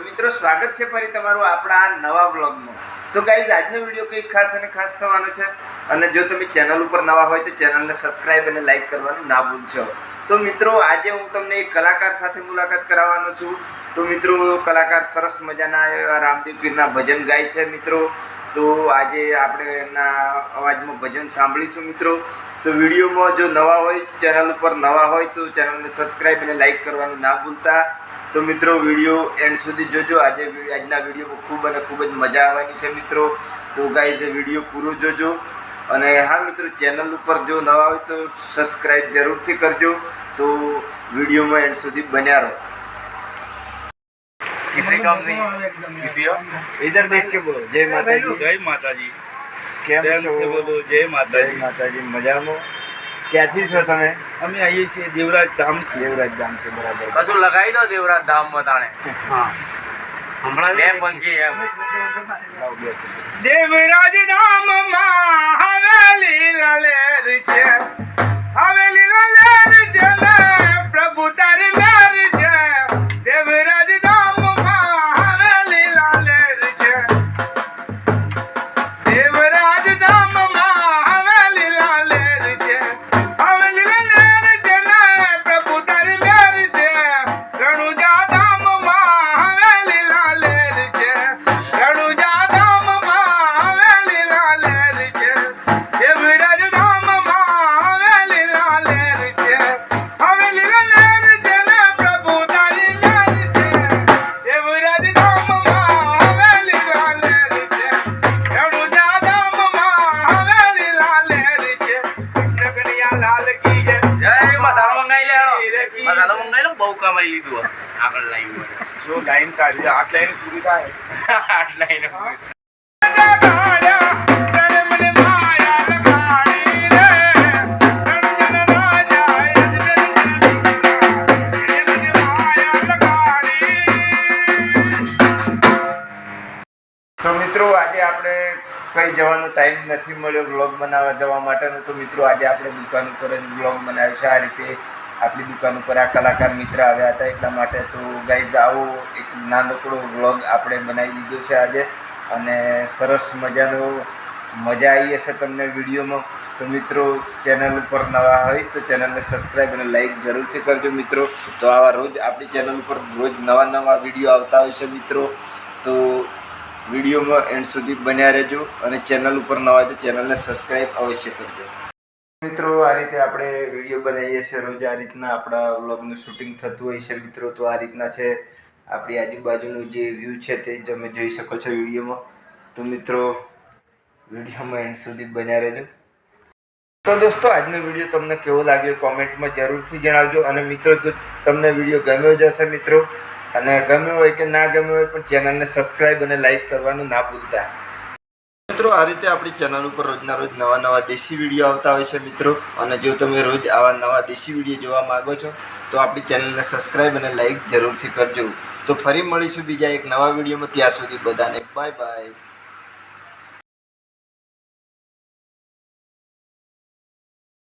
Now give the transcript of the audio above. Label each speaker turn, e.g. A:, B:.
A: મિત્રો, સ્વાગત છે ફરી તમારું આપણા આ નવા બ્લોગમાં તો ગાઈઝ આજનો વીડિયો કંઈક ખાસ અને ખાસ થવાનો છે. અને જો તમે ચેનલ ઉપર નવા હોય તો ચેનલને સબસ્ક્રાઇબ અને લાઈક કરવાનું ના ભૂલશો. તો મિત્રો, આજે હું તમને એક કલાકાર સાથે મુલાકાત કરાવવાનો છું. તો મિત્રો, કલાકાર સરસ મજાના એવા રામદેવ પીરના ભજન ગાય છે મિત્રો. તો આજે આપણે એમના અવાજમાં ભજન સાંભળીશું મિત્રો. તો વિડીયોમાં જો નવા હોય ચેનલ ઉપર નવા હોય તો ચેનલને સબસ્ક્રાઈબ અને લાઇક કરવાનું ના ભૂલતા. તો મિત્રો વીડિયો એન્ડ સુધી જોજો. આજે આજના વિડીયોમાં ખૂબ અને ખૂબ જ મજા આવવાની છે મિત્રો. તો ગાઈઝ વીડિયો પૂરો જોજો. અને હા મિત્રો ચેનલ ઉપર જો નવા હોય તો સબસ્ક્રાઈબ જરૂરથી કરજો. તો વિડીયોમાં એન્ડ સુધી બન્યા રહો.
B: किसी काम नहीं किसी
A: इधर देख के बोलो जय
B: माता जी
A: जय
B: કેમ
A: છો?
B: બોલું
A: જય
B: માતાજી.
A: માતાજી મજામાં? ક્યાંથી છો તમે?
B: અમે આવીએ છીએ દેવરાજ ધામ છે
A: દેવરાજ ધામ છે બરાબર.
C: કશું લગાવી દો દેવરાજ ધામ બતાણે
B: હા.
C: હમણાં બે પંખી એમ.
B: દેવરાજ ધામમાં હવેલી લલેર છે.
C: કમાઈ લીધું આગળ લાઈન
B: જો લાઈન કાઢી આઠ લાઈન પૂરી થાય.
C: આઠ લાઈન
A: કઈ જવાનો ટાઈમ નથી મળ્યો બ્લોગ બનાવવા જવા માટેનો. તો મિત્રો આજે આપણે દુકાન ઉપર જ બ્લોગ બનાવ્યો છે. આ રીતે આપણી દુકાન ઉપર આ કલાકાર મિત્ર આવ્યા હતા, એટલા માટે તો ગાઈઝ આવો એક નાનકડો વ્લોગ આપણે બનાવી દીધો છે આજે. અને સરસ મજાનો, મજા આવી હશે તમને વિડીયોમાં. તો મિત્રો ચેનલ ઉપર નવા હોય તો ચેનલને સબસ્ક્રાઈબ અને લાઈક જરૂરથી કરજો મિત્રો. તો આવા રોજ આપણી ચેનલ ઉપર રોજ નવા નવા વીડિયો આવતા હોય છે મિત્રો. તો વિડીયોમાં એન્ડ સુધી બન્યા રહેજો અને ચેનલ ઉપર નવા હોય તો ચેનલને સબસ્ક્રાઈબ અવશ્ય કરજો. મિત્રો, આ રીતે આપણે વીડિયો બનાવીએ છીએ. રોજ આ રીતના આપણા વ્લોગનું શૂટિંગ થતું હોય છે મિત્રો, તો આ રીતના છે આપણી આજુબાજુનું જે વ્યૂ છે તે તમે જોઈ શકો છો વિડીયોમાં. તો મિત્રો, વિડીયોમાં એન્ડ સુધી બન્યા રહેજો. તો દોસ્તો, આજનો વીડિયો તમને કેવો લાગ્યો કોમેન્ટમાં જરૂરથી જણાવજો. અને મિત્રો, જો તમને વીડિયો ગમ્યો જ હશે મિત્રો, અને ગમ્યો હોય કે ના ગમ્યો હોય, પણ ચેનલને સબસ્ક્રાઈબ અને લાઈક કરવાનું ના ભૂલતા. મિત્રો, આ રીતે આપણી ચેનલ ઉપર રોજના રોજ નવા નવા દેશી વીડિયો આવતા હોય છે મિત્રો. અને જો તમે રોજ આવા નવા દેશી વીડિયો જોવા માગો છો, તો આપણી ચેનલને સબસ્ક્રાઈબ અને લાઈક જરૂરથી કરજો. તો ફરી મળીશું બીજા એક નવા વિડીયોમાં ત્યાં સુધી બધાને બાય બાય